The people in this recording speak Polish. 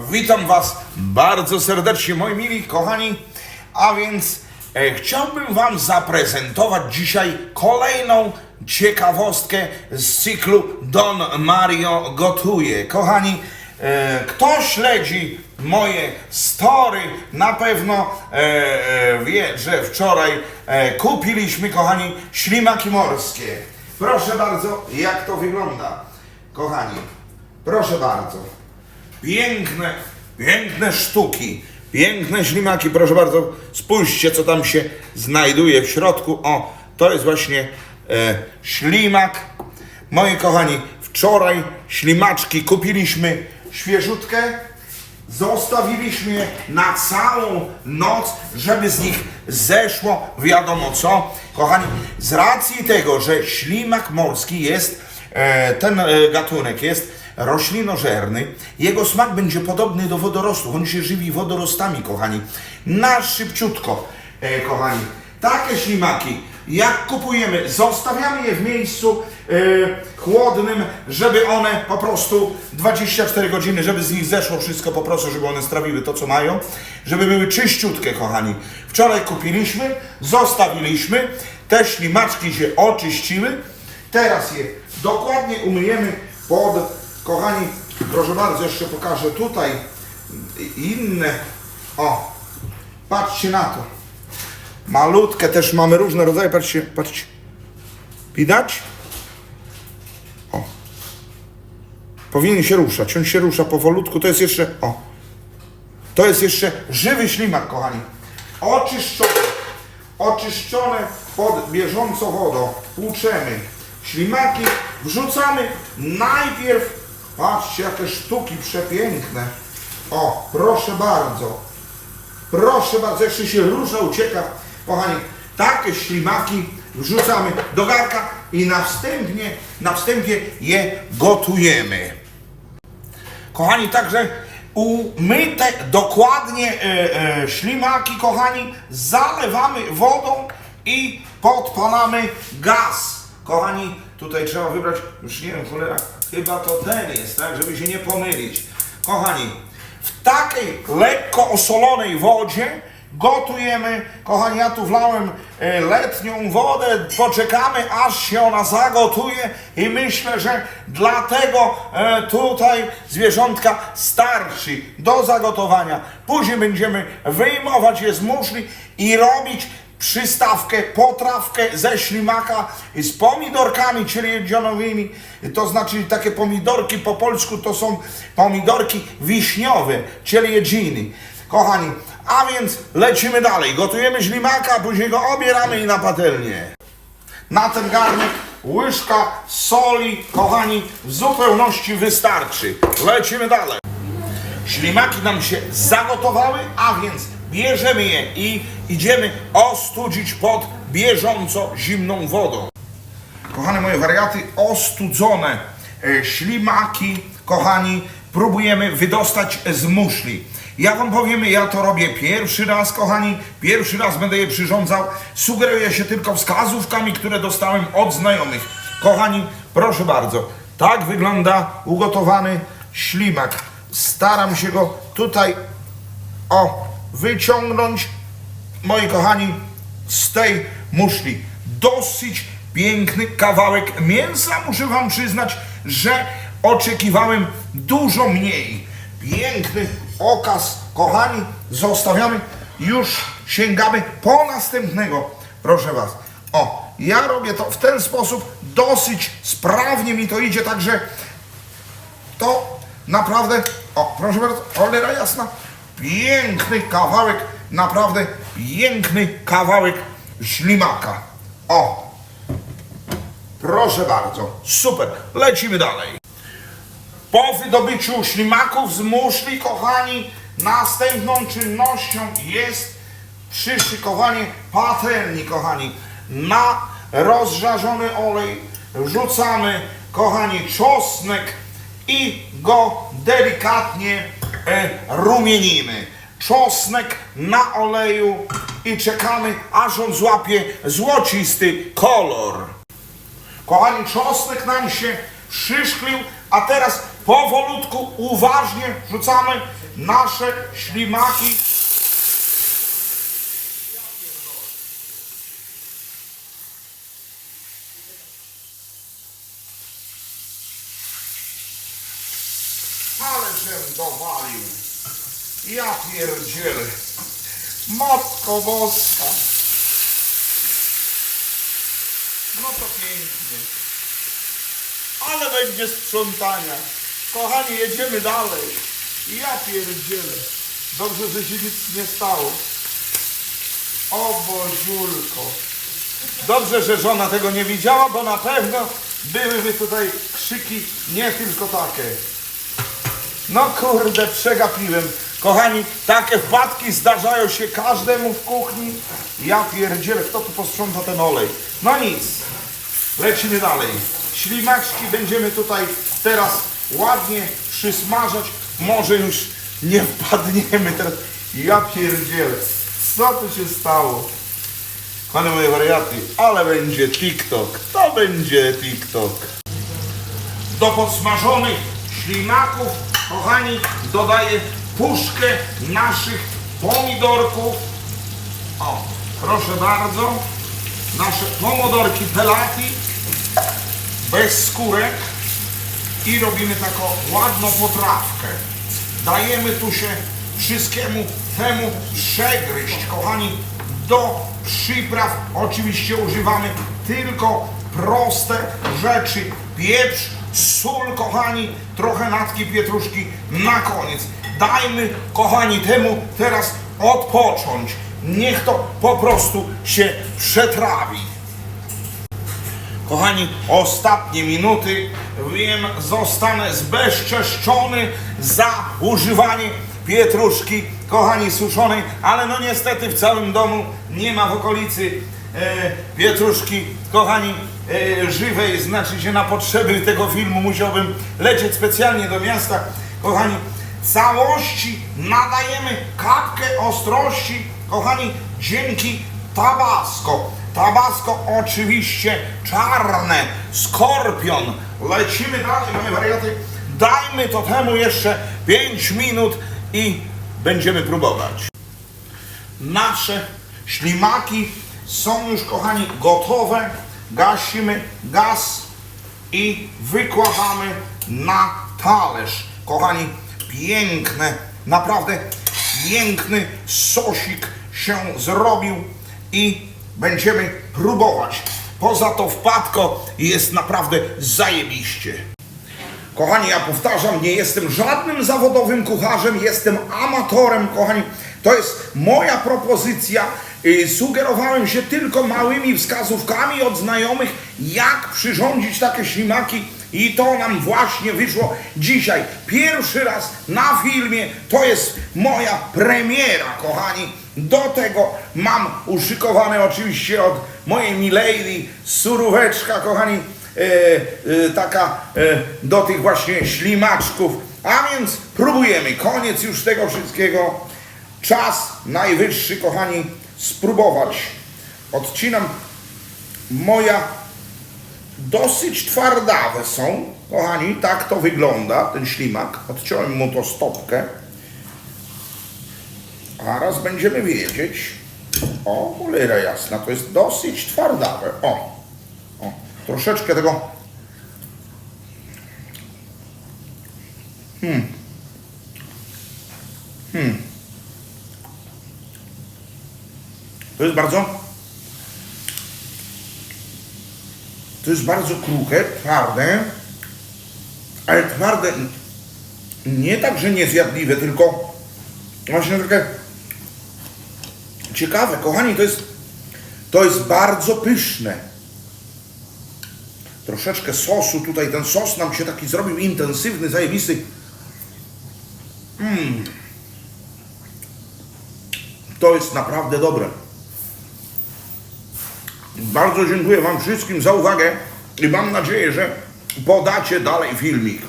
Witam Was bardzo serdecznie, moi mili, kochani. A więc e, chciałbym Wam zaprezentować dzisiaj kolejną ciekawostkę z cyklu Don Mario gotuje. Kochani, e, kto śledzi moje story, na pewno e, e, wie, że wczoraj e, kupiliśmy, kochani, ślimaki morskie. Proszę bardzo, jak to wygląda, kochani. Proszę bardzo. Piękne, piękne sztuki, piękne ślimaki, proszę bardzo, spójrzcie co tam się znajduje w środku. O, to jest właśnie e, ślimak. Moi kochani, wczoraj ślimaczki kupiliśmy świeżutkę, zostawiliśmy je na całą noc, żeby z nich zeszło wiadomo co. Kochani, z racji tego, że ślimak morski jest, e, ten e, gatunek jest roślinożerny, jego smak będzie podobny do wodorostów. On się żywi wodorostami, kochani. Na szybciutko, e, kochani. Takie ślimaki, jak kupujemy, zostawiamy je w miejscu e, chłodnym, żeby one po prostu 24 godziny, żeby z nich zeszło wszystko, poproszę, żeby one strawiły to, co mają, żeby były czyściutkie, kochani. Wczoraj kupiliśmy, zostawiliśmy, te ślimaczki się oczyściły, teraz je dokładnie umyjemy pod Kochani, proszę bardzo, jeszcze pokażę tutaj inne. O, patrzcie na to. Malutkie też mamy różne rodzaje. Patrzcie, patrzcie. Widać? O. Powinien się ruszać. On się rusza powolutku. To jest jeszcze. O. To jest jeszcze żywy ślimak, kochani. Oczyszczony. Oczyszczone pod bieżącą wodą. Płuczemy. Ślimaki wrzucamy najpierw. Patrzcie, jakie sztuki przepiękne. O, proszę bardzo. Proszę bardzo, jeszcze się rusza, ucieka. Kochani, takie ślimaki wrzucamy do garka i na wstępnie, na wstępie je gotujemy. Kochani, także umyte dokładnie e, e, ślimaki, kochani, zalewamy wodą i podpalamy gaz. Kochani, tutaj trzeba wybrać, już nie wiem, cholera, chyba to ten jest, tak, żeby się nie pomylić. Kochani, w takiej lekko osolonej wodzie gotujemy, kochani, ja tu wlałem e, letnią wodę, poczekamy aż się ona zagotuje i myślę, że dlatego e, tutaj zwierzątka starczy do zagotowania. Później będziemy wyjmować je z muszli i robić przystawkę, potrawkę ze ślimaka z pomidorkami cieliedzionowymi. To znaczy takie pomidorki po polsku to są pomidorki wiśniowe, cieliedziny. Kochani, a więc lecimy dalej. Gotujemy ślimaka, później go obieramy i na patelnię. Na ten garnek łyżka soli, kochani, w zupełności wystarczy. Lecimy dalej. Ślimaki nam się zagotowały, a więc bierzemy je i idziemy ostudzić pod bieżąco zimną wodą. Kochane moje wariaty, ostudzone e, ślimaki, kochani, próbujemy wydostać z muszli. Ja wam powiem, ja to robię pierwszy raz, kochani, pierwszy raz będę je przyrządzał. Sugeruję się tylko wskazówkami, które dostałem od znajomych. Kochani, proszę bardzo, tak wygląda ugotowany ślimak. Staram się go tutaj, o, wyciągnąć, moi kochani, z tej muszli. Dosyć piękny kawałek mięsa. Muszę wam przyznać, że oczekiwałem dużo mniej. Piękny okaz, kochani, zostawiamy. Już sięgamy po następnego. Proszę was. O, ja robię to w ten sposób. Dosyć sprawnie mi to idzie, także to naprawdę, o proszę bardzo, cholera jasna, piękny kawałek, naprawdę piękny kawałek ślimaka. O, proszę bardzo, super, lecimy dalej. Po wydobyciu ślimaków z muszli, kochani, następną czynnością jest przyszykowanie patelni, kochani. Na rozżarzony olej wrzucamy, kochani, czosnek i go delikatnie e, rumienimy. Czosnek na oleju i czekamy, aż on złapie złocisty kolor. Kochani, czosnek nam się przyszklił, a teraz powolutku, uważnie wrzucamy nasze ślimaki. Ale żem dowalił. Ja pierdzielę. Matko Boska. No to pięknie. Ale będzie sprzątania. Kochani, jedziemy dalej. Ja pierdzielę. Dobrze, że się nic nie stało. O Boziulko. Dobrze, że żona tego nie widziała, bo na pewno byłyby tutaj krzyki nie tylko takie. No kurde, przegapiłem. Kochani, takie wpadki zdarzają się każdemu w kuchni. Ja pierdzielę, kto tu posprząta ten olej? No nic, lecimy dalej. Ślimaczki będziemy tutaj teraz ładnie przysmażać. Może już nie wpadniemy teraz. Ja pierdzielę, co tu się stało? Panie moje wariaty, ale będzie TikTok, to będzie TikTok. Do podsmażonych ślimaków, kochani, dodaję puszkę naszych pomidorków. O, proszę bardzo. Nasze pomidorki pelati, bez skórek. I robimy taką ładną potrawkę. Dajemy tu się wszystkiemu temu przegryźć, kochani. Do przypraw oczywiście używamy tylko proste rzeczy. Pieprz, sól, kochani, trochę natki pietruszki na koniec. Dajmy, kochani, temu teraz odpocząć. Niech to po prostu się przetrawi. Kochani, ostatnie minuty. Wiem, zostanę zbezczeszczony za używanie pietruszki, kochani, suszonej, ale no niestety w całym domu nie ma w okolicy e, pietruszki, kochani, żywej, znaczy się na potrzeby tego filmu musiałbym lecieć specjalnie do miasta. Kochani, całości nadajemy kapkę ostrości, kochani, dzięki Tabasco. Tabasco oczywiście czarne, skorpion. Lecimy dalej, moje wariaty. Dajmy to temu jeszcze 5 minut i będziemy próbować. Nasze ślimaki są już, kochani, gotowe. Gasimy gaz i wykładamy na talerz. Kochani, piękne, naprawdę piękny sosik się zrobił i będziemy próbować. Poza to wpadko jest naprawdę zajebiście. Kochani, ja powtarzam, nie jestem żadnym zawodowym kucharzem, jestem amatorem, kochani. To jest moja propozycja. Sugerowałem się tylko małymi wskazówkami od znajomych, jak przyrządzić takie ślimaki i to nam właśnie wyszło dzisiaj. Pierwszy raz na filmie, to jest moja premiera, kochani. Do tego mam uszykowane oczywiście od mojej milady suróweczka, kochani e, e, taka e, do tych właśnie ślimaczków. A więc próbujemy. Koniec już tego wszystkiego. Czas najwyższy, kochani, spróbować. Odcinam moja dosyć twardawe są, kochani, tak to wygląda, ten ślimak. Odciąłem mu to stopkę. A raz będziemy wiedzieć. O, cholera jasna, to jest dosyć twardawe. O, o, troszeczkę tego. Hmm. To jest bardzo. To jest bardzo kruche, twarde, ale twarde nie tak, że niezjadliwe, tylko właśnie takie ciekawe. Kochani, to jest, to jest bardzo pyszne. Troszeczkę sosu tutaj, ten sos nam się taki zrobił intensywny, zajebisty. Mm. To jest naprawdę dobre. Bardzo dziękuję Wam wszystkim za uwagę i mam nadzieję, że podacie dalej filmik.